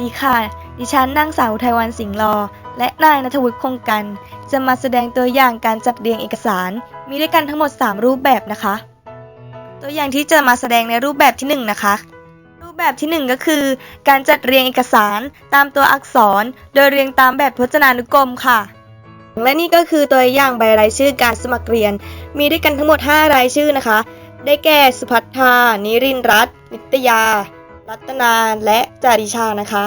ดีค่ะ ดิฉันนางสาวไทยวันสิงห์รอและนายนัทวุฒิคงกัน จะมาแสดงตัวอย่างการจัดเรียงเอกสาร มีด้วยกันทั้งหมด 3 รูปแบบนะคะ ตัวอย่างที่จะมาแสดงในรูปแบบที่ 1 นะคะ รูปแบบทีหนึ่1 ก็คือ การจัดเรียงเอกสารตามตัวอักษร โดยเรียงตามแบบพจนานุกรมค่ะ และนี่ก็คือตัวอย่างใบรายชื่อการสมัครเรียน มีด้วยกันทั้งหมด 5 รายชื่อนะคะ ได้แก่สุพัฒนานิรินร์รัตน์นิตยา รัตนาและจาริชานะคะ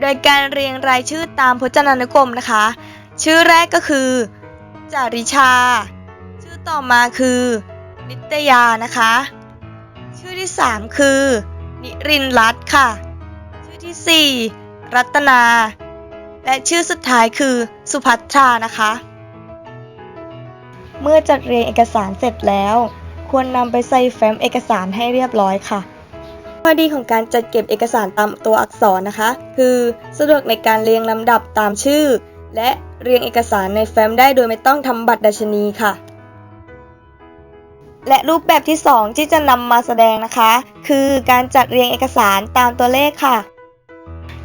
โดยการเรียงรายชื่อตามพจนานุกรมนะคะ ชื่อแรกก็คือ จาริชา ชื่อต่อมาคือ นิตยานะคะ ชื่อที่ 3 คือ นิรินรัตค่ะ ชื่อทีสี่4 รัตนา และชื่อสุดท้ายคือสุพัฒนานะคะ เมื่อจัดเรียงเอกสารเสร็จแล้ว ควรนำไปใส่แฟ้มเอกสารให้เรียบร้อยค่ะ อดีของการจัดเก็บเอกสารตามตัวอักษรนะคะ คือสะดวกในการเรียงลำดับตามชื่อ และเรียงเอกสารในแฟ้มได้โดยไม่ต้องทำบัตรดัชนีค่ะ และรูปแบบที่ 2 ที่จะนำมาแสดงนะคะ คือการจัดเรียงเอกสารตามตัวเลขค่ะ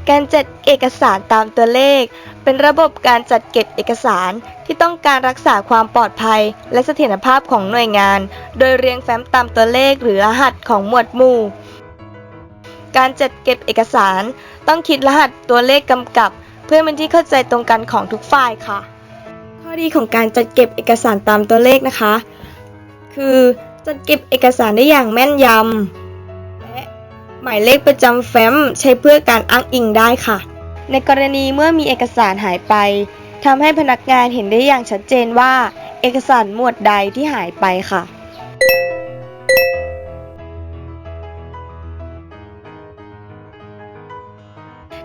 การจัดเอกสารตามตัวเลข เป็นระบบการจัดเก็บเอกสารที่ต้องการรักษาความปลอดภัย และเสถียรภาพของหน่วยงาน โดยเรียงแฟ้มตามตัวเลขหรือรหัสของหมวดหมู่ การจัดเก็บเอกสาร ต้องคิดรหัสตัวเลขกำกับ เพื่อเป็นที่เข้าใจตรงกันของทุกฝ่ายค่ะ ข้อดีของการจัดเก็บเอกสารตามตัวเลขนะคะ คือจัดเก็บเอกสารได้อย่างแม่นยำและหมายเลขประจำแฟ้มใช้เพื่อการอ้างอิงได้ค่ะ ในกรณีเมื่อมีเอกสารหายไปทำให้พนักงานเห็นได้อย่างชัดเจนว่า เอกสารหมวดใดที่หายไปค่ะ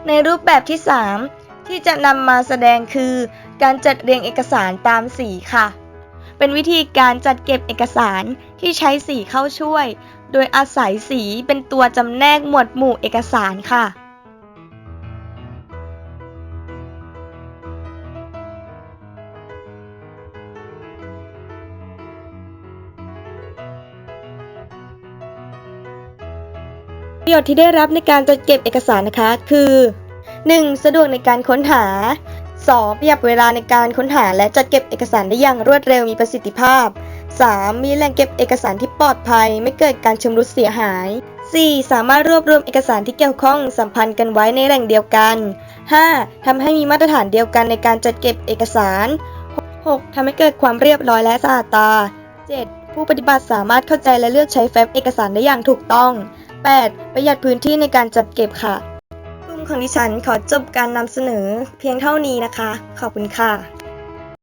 ในรูปแบบที่ 3 ที่จะนำมาแสดงคือ การจัดเรียงเอกสารตามสีค่ะ เป็นวิธีการจัดเก็บเอกสารที่ใช้สีเข้าช่วย โดยอาศัยสีเป็นตัวจำแนกหมวดหมู่เอกสารค่ะ ประโยชน์ที่ได้รับในการจัดเก็บเอกสารนะคะ คือ 1. สะดวกในการค้นหา 2. ประหยัดเวลาในการค้นหาและจัดเก็บเอกสารได้อย่างรวดเร็วมีประสิทธิภาพ 3. มีแหล่งเก็บเอกสารที่ปลอดภัย ไม่เกิดการชำรุดเสียหาย 4. สามารถรวบรวมเอกสารที่เกี่ยวข้องสัมพันธ์กันไว้ในแหล่งเดียวกัน 5. ทำให้มีมาตรฐานเดียวกันในการจัดเก็บเอกสาร 6. ทำให้เกิดความเรียบร้อยและสะอาดตา 7. ผู้ปฏิบัติสามารถเข้าใจและเลือกใช้แฟ้มเอกสารได้อย่างถูกต้อง 8. ประหยัดพื้นที่ในการจัดเก็บค่ะ กลุ่มของดิฉันขอจบการนำเสนอเพียงเท่านี้นะคะ ขอบคุณค่ะ